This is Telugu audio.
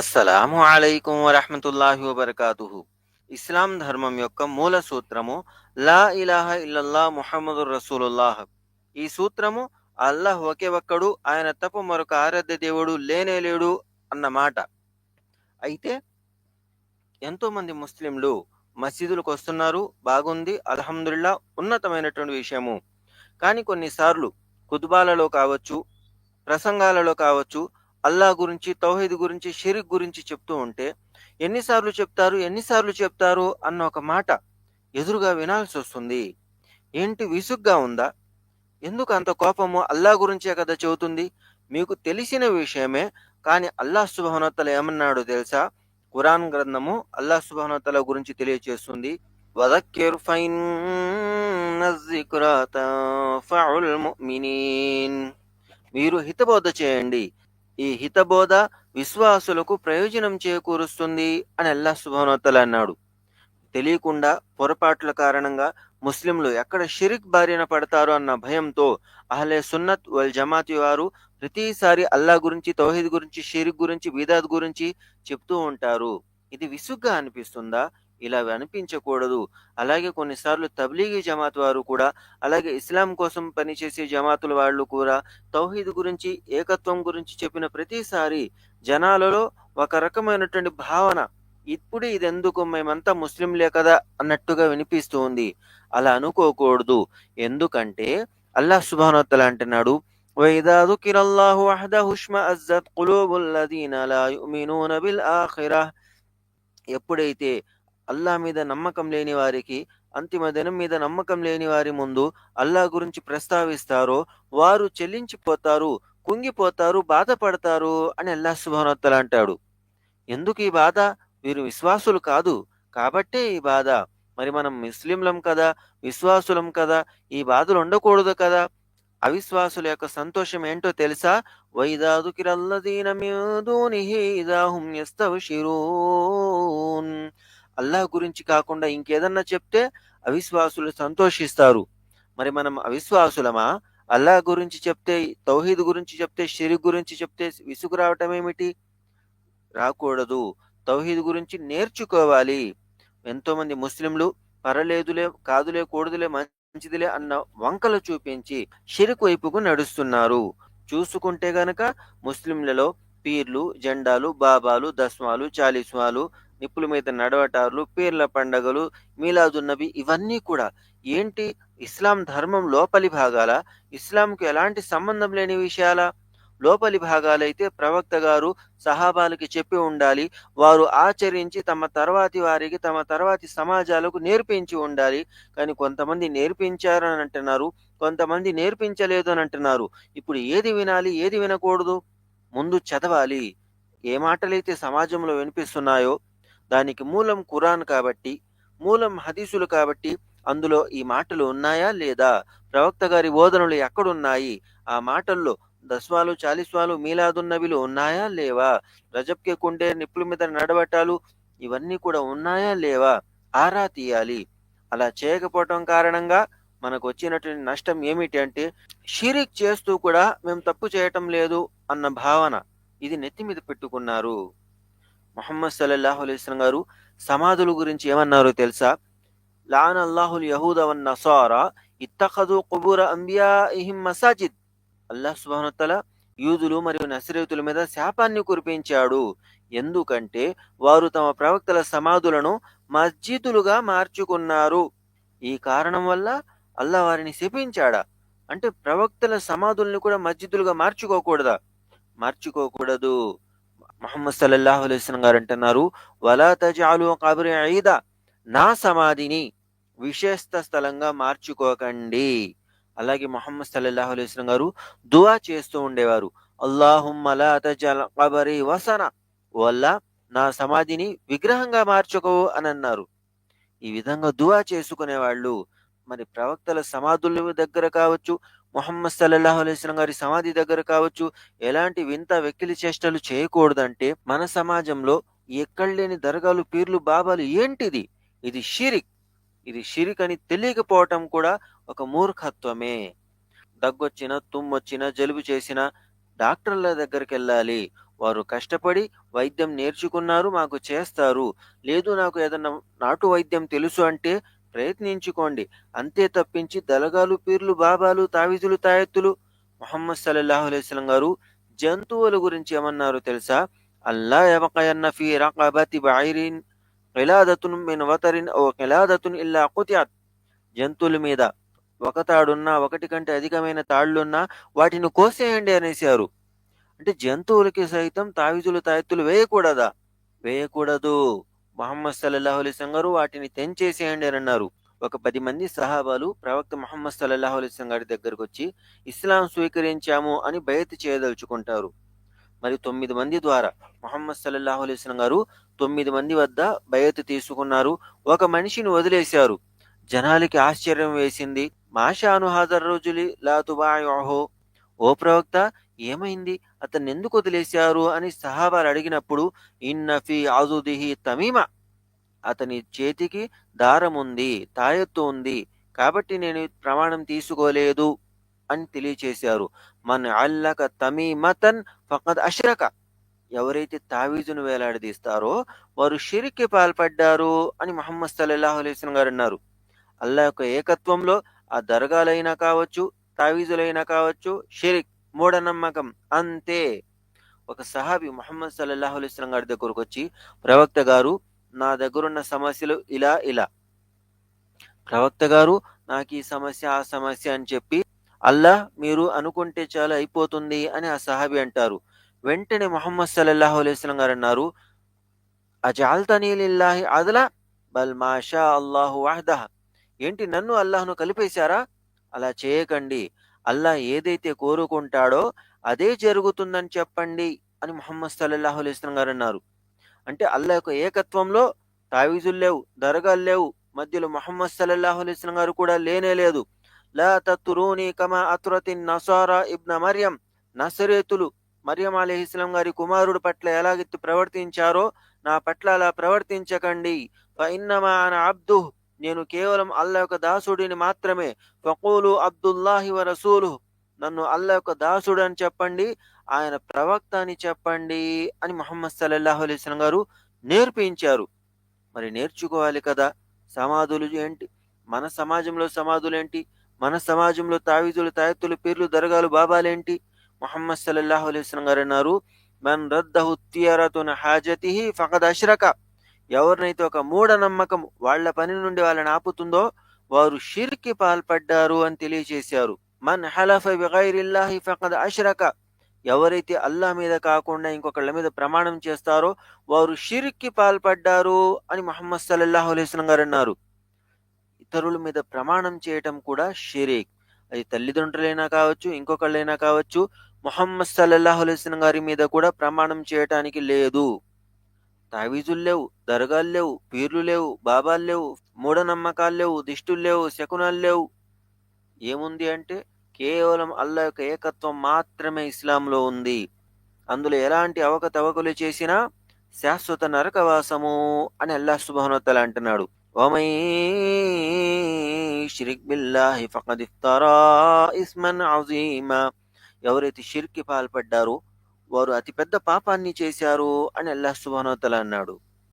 అస్సలాము అలైకుం వరహమతుల్లాహి వబర్కాతుహు. ఇస్లాం ధర్మం యొక్క మూల సూత్రము లా ఇలాహ ఇల్లల్లా ముహమ్మదు రసూలుల్లాహ్. ఈ సూత్రము అల్లాహ్ ఒకే ఒక్కడు ఆయన తప్ప మరొక ఆరాధ్య దేవుడు లేనే లేడు అన్న మాట అయితే ఎంతో మంది ముస్లింలు మసీదులకు వస్తున్నారు బాగుంది అల్హమ్దుల్లా ఉన్నతమైనటువంటి విషయము. కానీ కొన్నిసార్లు కుతుబాలలో కావచ్చు ప్రసంగాలలో కావచ్చు అల్లా గురించి తౌహీద్ గురించి షిరిక్ గురించి చెప్తూ ఉంటే ఎన్నిసార్లు చెప్తారు ఎన్నిసార్లు చెప్తారు అన్న ఒక మాట ఎదురుగా వినాల్సి వస్తుంది. ఏంటి విసుగ్గా ఉందా? ఎందుకు అంత కోపము అల్లా గురించే కదా చెబుతుంది? మీకు తెలిసిన విషయమే కానీ అల్లా సుబహనతల ఏమన్నాడో తెలుసా? ఖురాన్ గ్రంథము అల్లా సుబహనతల గురించి తెలియచేస్తుంది. వదక్కిర్ ఫైన్ మీరు హితబోధ చేయండి. ఈ హితబోధ విశ్వాసులకు ప్రయోజనం చేకూరుస్తుంది అని అల్లా సుభానోత్తల అన్నాడు. తెలియకుండా పొరపాట్ల కారణంగా ముస్లింలు ఎక్కడ షిరిక్ బారిన పడతారో అన్న భయంతో అహలే సున్నత్ వల్ జమాతి వారు ప్రతిసారి అల్లా గురించి తౌహీద్ గురించి షిరిక్ గురించి బీదాద్ గురించి చెప్తూ ఉంటారు. ఇది విసుగ్గా అనిపిస్తుందా? ఇలా అనిపించకూడదు అలాగే కొన్నిసార్లు తబ్లీగీ జమాత్ వారు కూడా అలాగే ఇస్లాం కోసం పనిచేసే జమాతుల వాళ్ళు కూడా తౌహీద్ గురించి ఏకత్వం గురించి చెప్పిన ప్రతిసారి జనాలలో ఒక రకమైనటువంటి భావన ఇప్పుడే ఇది ఎందుకు మేమంతా ముస్లింలే కదా అన్నట్టుగా వినిపిస్తూ ఉంది అలా అనుకోకూడదు ఎందుకంటే అల్లాహ్ సుబానోత్తల అంటున్నాడు وإذا ذكر الله وحده اشمأزت قلوب الذين لا يؤمنون بالآخرة ఎప్పుడైతే అల్లా మీద నమ్మకం లేని వారికి అంతిమ దినం మీద నమ్మకం లేని వారి ముందు అల్లా గురించి ప్రస్తావిస్తారో వారు చెల్లించిపోతారు కుంగిపోతారు బాధపడతారు అని అల్లా సుభానోత్తల అంటాడు. ఎందుకు ఈ బాధ? వీరు విశ్వాసులు కాదు. కాబట్టే ఈ బాధ. మరి మనం ముస్లింలం కదా? విశ్వాసులం కదా? ఈ బాధలు ఉండకూడదు కదా? అవిశ్వాసుల యొక్క సంతోషం ఏంటో తెలుసా? వైదాదుకిరల్లదీన అల్లాహ్ గురించి కాకుండా ఇంకేదన్నా చెప్తే అవిశ్వాసులు సంతోషిస్తారు. మరి మనం అవిశ్వాసులమా? అల్లాహ్ గురించి చెప్తే తౌహీద్ గురించి చెప్తే షిరిక్ గురించి చెప్తే విసుగు రావటం ఏమిటి? రాకూడదు. తౌహీద్ గురించి నేర్చుకోవాలి. ఎంతోమంది ముస్లింలు పరలేదులే కాదులే కూడదులే మంచిదిలే అన్న వంకలు చూపించి షిరిక్ వైపుకు నడుస్తున్నారు. చూసుకుంటే గనక ముస్లింలలో పీర్లు జెండాలు బాబాలు దస్మాలు చాలీస్వాలు నిప్పుల మీద నడవటాలు పీర్ల పండగలు మీలాదున్నవి ఇవన్నీ కూడా. ఏంటి? ఇస్లాం ధర్మం లోపలి భాగాల? ఇస్లాంకు ఎలాంటి సంబంధం లేని విషయాల? లోపలి భాగాలైతే ప్రవక్త గారు సహాబాలకి చెప్పి ఉండాలి. వారు ఆచరించి తమ తర్వాతి వారికి తమ తర్వాతి సమాజాలకు నేర్పించి ఉండాలి. కానీ కొంతమంది నేర్పించారు అని అంటున్నారు కొంతమంది నేర్పించలేదు అని అంటున్నారు. ఇప్పుడు ఏది వినాలి ఏది వినకూడదు? ముందు చదవాలి. ఏ మాటలైతే సమాజంలో వినిపిస్తున్నాయో దానికి మూలం ఖురాన్ కాబట్టి మూలం హదీసులు కాబట్టి అందులో ఈ మాటలు ఉన్నాయా లేదా? ప్రవక్త గారి బోధనలు ఎక్కడున్నాయి? ఆ మాటల్లో దస్వాలు చాలీస్వాలు మీలాదున్నవిలు ఉన్నాయా లేవా? రజబ్కే కుండే నిప్పుల మీద నడవటాలు ఇవన్నీ కూడా ఉన్నాయా లేవా? ఆరా తీయాలి. అలా చేయకపోవటం కారణంగా మనకు వచ్చినటువంటి నష్టం ఏమిటి అంటే షిరిక్ చేస్తూ కూడా మేము తప్పు చేయటం లేదు అన్న భావన. ఇది నెత్తి మీద పెట్టుకున్నారు. మొహమ్మద్ సల్లల్లాహు అలైస్లం గారు సమాధుల గురించి ఏమన్నారో తెలుసా? లాన్ అల్లాహుల్ యహూదవన్ నసారా ఇత్తఖదు కుబూర అంబియాఇహిం మసాజిద్. అల్లాహ్ సుబ్హానతల యూదులు మరియు నసిరేతుల మీద శాపాన్ని కురిపించాడు. ఎందుకంటే వారు తమ ప్రవక్తల సమాధులను మస్జిదులుగా మార్చుకున్నారు. ఈ కారణం వల్ల అల్లా వారిని శపించాడా? అంటే ప్రవక్తల సమాధుల్ని కూడా మస్జిదులుగా మార్చుకోకూడదా? మార్చుకోకూడదు. మహమ్మద్ సల్లల్లాహు అలైస్లం గారు అంటున్నారు వలా తజాలు కబరి ఐదా నా సమాధిని విశేష స్థలంగా మార్చుకోకండి. అలాగే మొహమ్మద్ సల్లల్లాహు అలైస్లం గారు దువా చేస్తూ ఉండేవారు అల్లాహుమ్మలా తజాల్ కబరి వసన వల్ల నా సమాధిని విగ్రహంగా మార్చుకో అని అన్నారు. ఈ విధంగా దువా చేసుకునేవాళ్ళు మరి ప్రవక్తల సమాధుల దగ్గర కావచ్చు మొహమ్మద్ సల్లల్లాహు అలైస్లం గారి సమాధి దగ్గర కావచ్చు ఎలాంటి వింత వెక్కిలి చేష్టలు చేయకూడదంటే మన సమాజంలో ఎక్కడలేని దర్గాలు పీర్లు బాబాలు ఏంటిది? ఇది షిరిక్. ఇది షిరిక్ అని తెలియకపోవటం కూడా ఒక మూర్ఖత్వమే. దగ్గొచ్చిన తుమ్మొచ్చిన జలుబు చేసిన డాక్టర్ల దగ్గరికి వెళ్ళాలి. వారు కష్టపడి వైద్యం నేర్చుకున్నారు మాకు చేస్తారు. లేదు నాకు ఏదన్నా నాటు వైద్యం తెలుసు అంటే ప్రయత్నించుకోండి. అంతే తప్పించి దలగాలు పీర్లు బాబాలు తావిజులు తాయెత్తులు మొహమ్మద్ సల్లాహు అలైస్లం గారు జంతువుల గురించి ఏమన్నారు తెలుసా? అల్లా ఎవకయన్న ఫీ రకబతి బైరిన్ కిలాదతున్ మిన్ వతరిన్ ఓ కిలాదతున్ ఇల్లా కుతియాత్. జంతువుల మీద ఒక తాడున్నా ఒకటి కంటే అధికమైన తాళ్ళున్నా వాటిని కోసేయండి అనేసారు అంటే జంతువులకి సైతం తావిజులు తాయెత్తులు వేయకూడదా? వేయకూడదు. మహమ్మద్ సల్లల్లాహు గారు వాటిని తెంచేసేయండి అని అన్నారు. ఒక పది మంది సహాబాలు ప్రవక్త మహమ్మద్ సల్లల్లాహు అలైహి గారి దగ్గరకు వచ్చి ఇస్లాం స్వీకరించాము అని బయట చేయదలుచుకుంటారు మరి తొమ్మిది మంది ద్వారా ముహమ్మద్ సల్లల్లాహు అలైహి గారు తొమ్మిది మంది వద్ద బయత తీసుకున్నారు. ఒక మనిషిని వదిలేశారు. జనాలకి ఆశ్చర్యం వేసింది. మాషాను హాజర్ రోజులి లాతుబాయోహో ఓ ప్రవక్త ఏమైంది? అతన్ని ఎందుకు వదిలేశారు? అని సహాబాలు అడిగినప్పుడు ఇన్నఫీ ఆజుదిహి తమీమ. అతని చేతికి దారం ఉంది తాయెత్తు ఉంది. కాబట్టి నేను ప్రమాణం తీసుకోలేదు అని తెలియచేశారు. మన అల్లక తమీమతన్ ఫకద్ అషరక. ఎవరైతే తావీజును వేలాడదీస్తారో వారు షిరికి పాల్పడ్డారు అని మహమ్మద్ సల్లాహు అలైహి గారు అన్నారు. అల్లా యొక్క ఏకత్వంలో ఆ దర్గాలైనా కావచ్చు తావీజులైనా కావచ్చు షిరిక్ మూఢనమ్మకం అంతే. ఒక సహాబి మొహమ్మద్ సల్లాహు అలిస్లం గారి దగ్గరకు వచ్చి ప్రవక్త గారు నా దగ్గరున్న సమస్యలు ఇలా ఇలా. ప్రవక్త గారు నాకు ఈ సమస్య ఆ సమస్య అని చెప్పి అల్లా మీరు అనుకుంటే చాలా అయిపోతుంది అని ఆ సహాబి అంటారు. వెంటనే మొహమ్మద్ సల్లాహు అలైహి గారు అన్నారు అజాల్తనీలిల్లాహి అదలా? బల్ మాషా అల్లాహు వాహదహ. ఏంటి నన్ను అల్లాహ్ను కలిపేశారా? అలా చేయకండి. అల్లా ఏదైతే కోరుకుంటాడో అదే జరుగుతుందని చెప్పండి అని ముహమ్మద్ సల్లల్లాహు అలైహి వసల్లం గారు అన్నారు. అంటే అల్లా యొక్క ఏకత్వంలో తావీజులు లేవు దర్గాలు లేవు మధ్యలో ముహమ్మద్ సల్లల్లాహు అలైహి వసల్లం గారు కూడా లేనే లేదు. లా తత్తురూని కమా అతురతిన్ నసారా ఇబ్న మరియం నసరేతులు మరియం అలీహిస్లాం గారి కుమారుడు పట్ల ఎలాగెత్తి ప్రవర్తించారో నా పట్ల అలా ప్రవర్తించకండి. అబ్దుహ్ అన నేను కేవలం అల్లా యొక్క దాసుడిని మాత్రమే. ఫకూలు అబ్దుల్లాహి వ రసూలు నన్ను అల్లా యొక్క దాసుడు అని చెప్పండి ఆయన ప్రవక్త అని చెప్పండి అని మొహమ్మద్ సల్లల్లాహు అలైహి గారు నేర్పించారు. మరి నేర్చుకోవాలి కదా సమాధులు ఏంటి? మన సమాజంలో సమాధులు ఏంటి? మన సమాజంలో తావీజులు తాయెత్తులు పేర్లు దర్గాలు బాబాలేంటి మొహమ్మద్ సల్లల్లాహు అలైహి గారు అన్నారు మన్ రద్దహు తియరతున హాజతిహి ఫకద్ అష్రక. ఎవరినైతే ఒక మూఢనమ్మకం వాళ్ళ పని నుండి వాళ్ళని ఆపుతుందో వారు షిర్కి పాల్పడ్డారు అని తెలియజేశారు మన్ హలఫ బిగైరిల్లాహి ఫకద్ అష్రక. ఎవరైతే అల్లా మీద కాకుండా ఇంకొకళ్ళ మీద ప్రమాణం చేస్తారో వారు షిర్కి పాల్పడ్డారు అని మొహమ్మద్ సల్లల్లాహు అలైస్లం గారు అన్నారు. ఇతరుల మీద ప్రమాణం చేయటం కూడా షిరిక్. అది తల్లిదండ్రులైనా కావచ్చు ఇంకొకళ్ళైనా కావచ్చు మొహమ్మద్ సల్లల్లాహు అలైస్లం గారి మీద కూడా ప్రమాణం చేయటానికి లేదు. తావీజులు లేవు దర్గాలు లేవు పీర్లు లేవు బాబాలు లేవు మూఢనమ్మకాలు లేవు దిష్టులు లేవు శకునాలు లేవు. ఏముంది అంటే కేవలం అల్లా యొక్క ఏకత్వం మాత్రమే ఇస్లాంలో ఉంది. అందులో ఎలాంటి అవకతవకలు చేసినా శాశ్వత నరకవాసము అని అల్లా సుభానోత్తల అంటున్నాడు. అజీమా. ఎవరైతే షిర్కి పాల్పడ్డారో వారు అతిపెద్ద పాపాన్ని చేశారు అని అల్లాహ్ సుబానోతల అన్నాడు.